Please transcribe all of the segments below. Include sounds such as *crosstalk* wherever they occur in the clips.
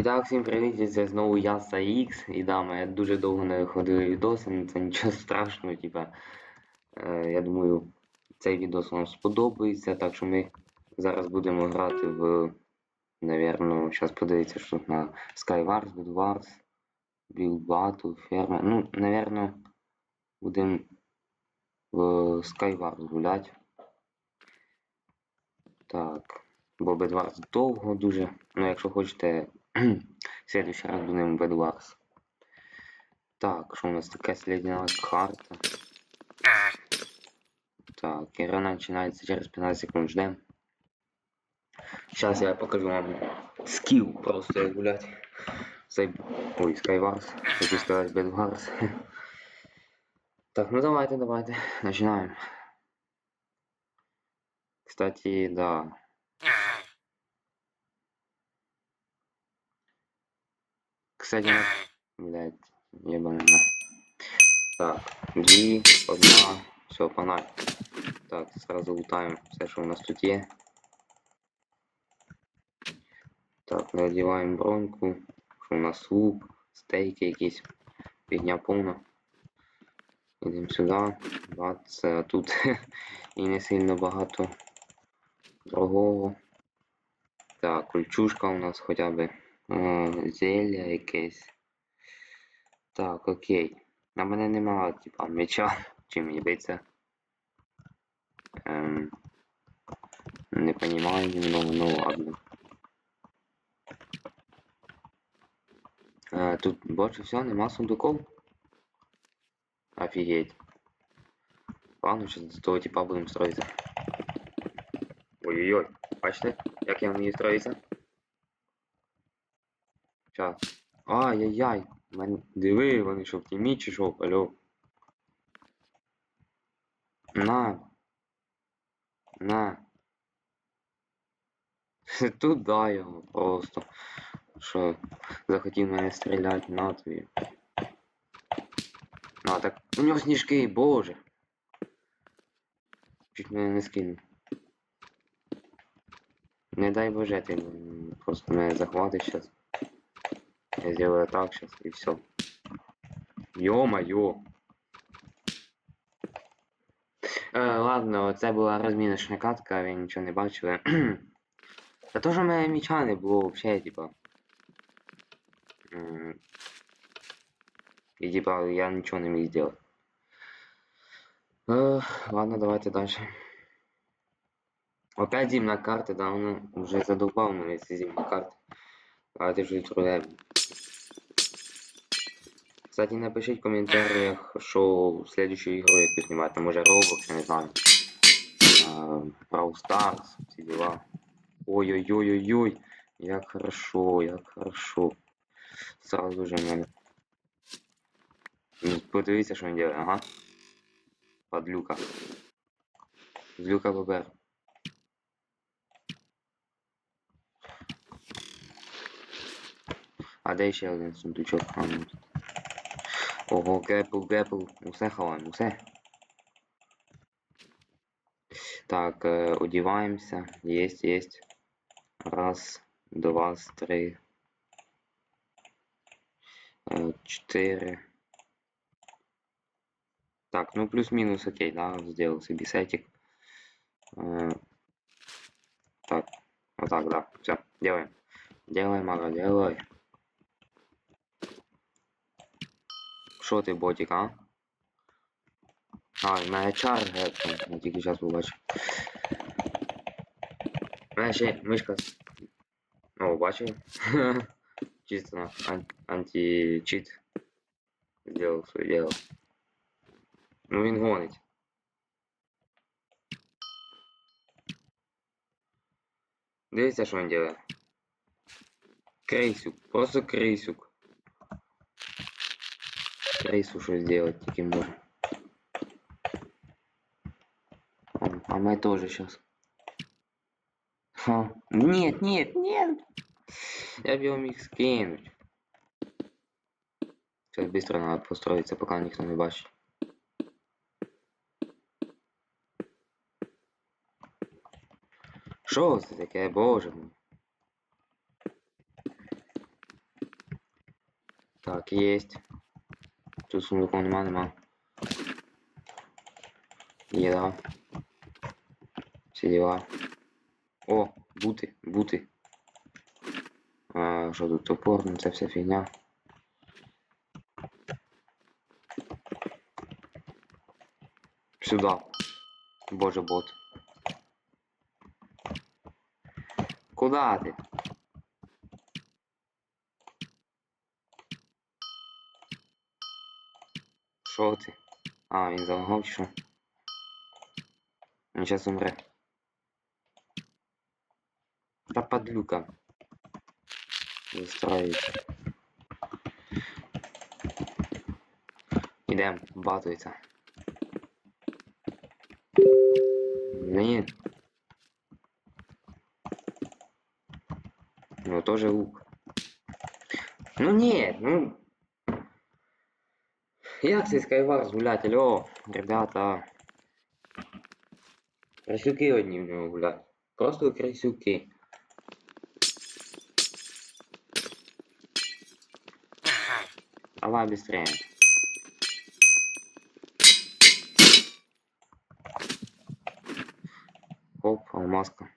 І так, всім привіт, це знову я X. І да, ми дуже довго не виходили відоси, але це нічого *laughs* страшного, типа. Е, я думаю, цей відос вам сподобається, так що ми зараз будемо грати в. Наверно, зараз подивіться, що на Skywars, Good Wars, Build. Ну, наверно, будемо в Skywars гуляти. Так. Бо Bedwars довго дуже. Ну, якщо хочете, следующий раз будемо Bedwars. Так, що у нас таке слідня карта? Так, игра начинается через 15 секунд, ждем. Сейчас я покажу вам скилл просто гулять. Цей... Ой, Skywars, хочу сказать Bedwars. *laughs* Так, ну давайте, давайте, начинаем. Кстати, да, Кстати, блядь, ебаный. Так, дві, одна, все, погнали. Так, сразу лутаємо все, що у нас тут є. Так, надіваємо броньку, що у нас лук, стейки якісь, фігня повна. Ідемо сюди, бац, а тут *laughs* і не сильно багато дорогого. Так, кульчушка у нас хоча б. Е, зілля якесь. Так, окей. На мене нема, типа, меча, *laughs* чим мені биться. Ем, не понимаю немного, ну ладно. Е, тут більше все, нема сундуков. Офігеть. Ладно, сейчас до того типа будемо строїтися. Ой-ой-ой, бачите, як я вмію строїтися? Щас. Ай-яй-яй. Мен... Диви, вони що в тімі чи що, алло. На. На. *laughs* Туда його просто. Що захотів мене стріляти на тобі. А, так у нього сніжки, боже. Чуть мене не скинув. Не дай боже, ти просто мене захватиш сейчас. Я сделаю так сейчас и все. Ё-моё. Е, ладно, це була розміночна катка, ви нічого не бачили. Та *clears throat* то, що в мене не було взагалі, типа. І типа я нічого не міг зробити. Е, ладно, давайте дальше. Опять зимна карта, да, он уже задолбал мене ці зимні карти. Давайте ж відправляємо. Кстати, напишіть в коментарях, що следующую ігру яку знімати. Може Roblox, я не знаю. Brawl Stars, всі дела. Ой-ой-ой-ой-ой. Як хорошо, як хорошо. Сразу же мене. Подивіться, що він робить, ага. Подлюка. Злюка ББР. А де ще один сундучок? А, ну. Ого, гепл, гепл. Усе ховаємо, усе. Так, э, одеваемся. Есть, есть. Раз, два, три. Четыре. Так, ну плюс-минус окей, да, сделал себе сетик. Так, вот так, да, все, делаем. Делай, мага, делай. Що ти, ботик, а? А, мене чар гепнув, я тільки зараз побачив. У мене ще мишка. О, бачив? *laughs* Чисто на ан анти-чит. Сделал своє дело. Ну він гонить. Дивіться, що він делає. Крейсюк, просто крейсюк. Крейсу що сделать тільки може. А, мы тоже сейчас. Ха. Нет, нет, нет. Я бы мог скинуть. Сейчас быстро надо построиться, пока никто не бачит. Що це таке, боже мой? Так, есть. Тут сундуков нема, нема. Еда. Всі дела. О, бути, бути. А, тут топор, ну це вся фігня. Сюда. Боже бот. Куда ти? Що ти? А, він залагав чи що? Він зараз умре. Та падлюка. Застроїться. Ідем, батується. Ні. Ну тоже лук. Ну ні, ну. Як цей скайвар гулять, алло, ребята. Красюки одні в нього гулять. Просто красюки. Давай быстрее. Оп, алмазка.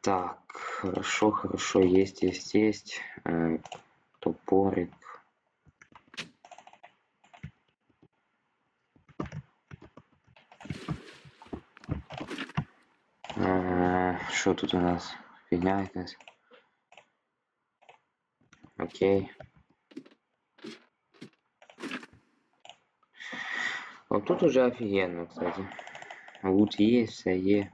Так, хорошо, хорошо, есть, есть, есть. Топорик. Э, Що тут у нас? Фігня якась. Окей. Вот тут уже офигенно, кстати. Лут есть, все е.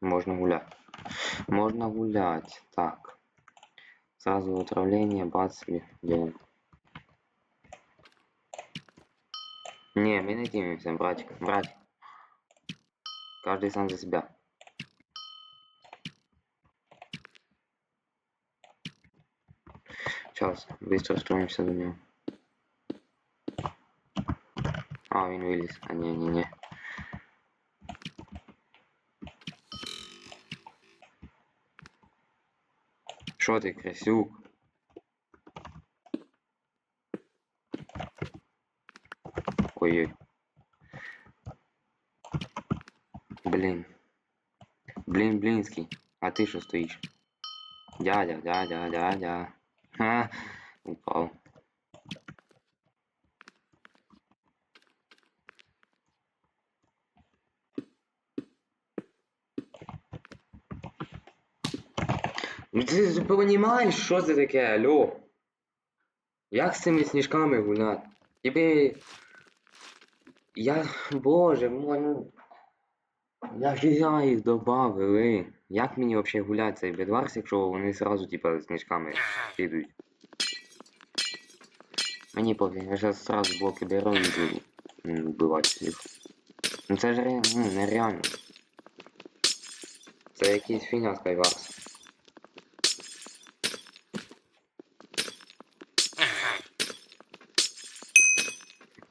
Можно гулять. Можно гулять. Так. Сразу отравление, бац делаем. Не, мы не тимимся, братик. Братик. Каждый сам за себя. Сейчас, быстро строимся до него. А, він виліз. А, не, Що ти, красюк? Ой-ой. Блін. Блін, блінський. А ти що стоїш? Дядя, дядя, дядя. Ха, упал. Ну ти розумієш, що це таке, алло? Як з цими сніжками гуляти? Тебе... Я... Боже мой, ну... Як я їх добавили? Як мені взагалі гуляти цей бедварс, якщо вони сразу типа сніжками підуть? Мені пофіг, я зараз сразу блоки беру і буду вбивати всіх. Ну це ж ре... ну, нереально. Це якийсь фігня Skywars.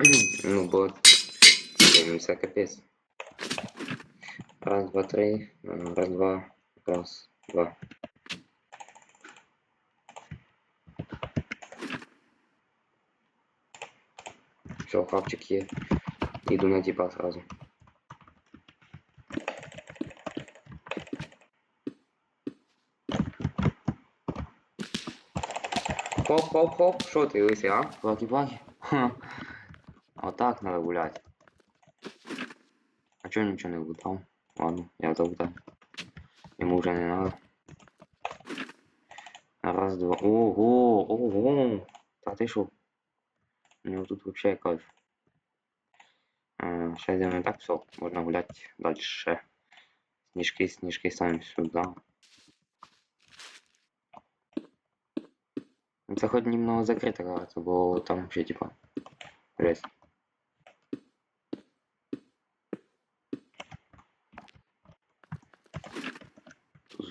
*clears throat* ну бо... Блин, ну це. Раз, два, три. Раз, два. Раз, два. Все, хавчик є. Иду на типа сразу. Хоп-хоп-хоп, що ти лисий, а? Плаки-плаки. Так надо гулять. А чё ничего не лутал? Ладно, я залутал. Ему уже не надо. Раз, два. Ого, ого. Та ты шо? У него тут вообще кайф. А, сейчас сделаем так, все, можно гулять дальше. Снежки, снежки ставим сюда. Это хоть немного закрыто, кажется, бо там вообще типа жесть.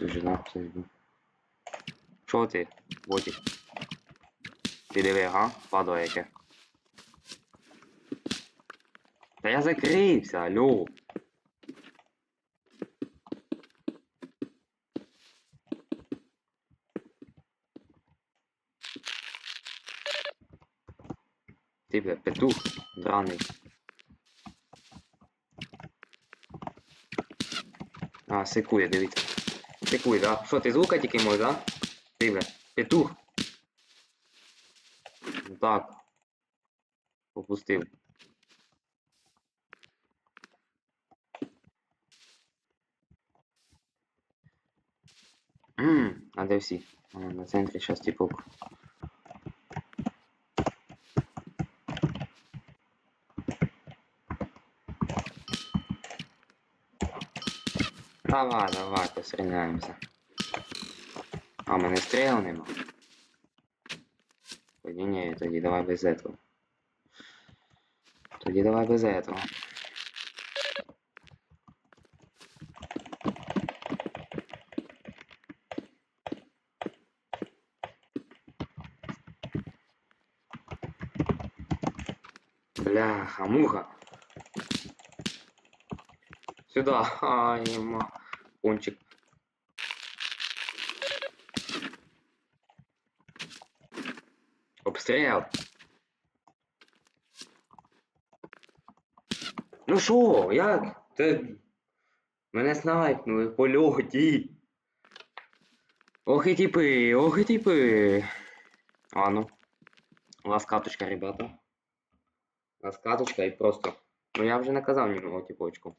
жінок зайду. Що ти? Боті? Ти диви, га? Падо яке. Та я закрився, алло. Ти, бля, петух драний. А, секує, дивіться. Секує, да? Що, ти з тільки да? Ти, петух. Так. Попустив. Ммм, а де на центрі щас типок. Давай, давай, постріляємося. А, мене стріл нема. Тоді ні, тоді давай без этого. Тоді давай без этого. Бляха, муха. Сюда. Ай, ма. Пончик. Обстріл. Ну що, як? Ти... Мене снайпнули в польоті. Ох і тіпи, ох і тіпи. А ну. Ласкаточка, ребята. Ласкаточка і просто. Ну я вже наказав немного типочку.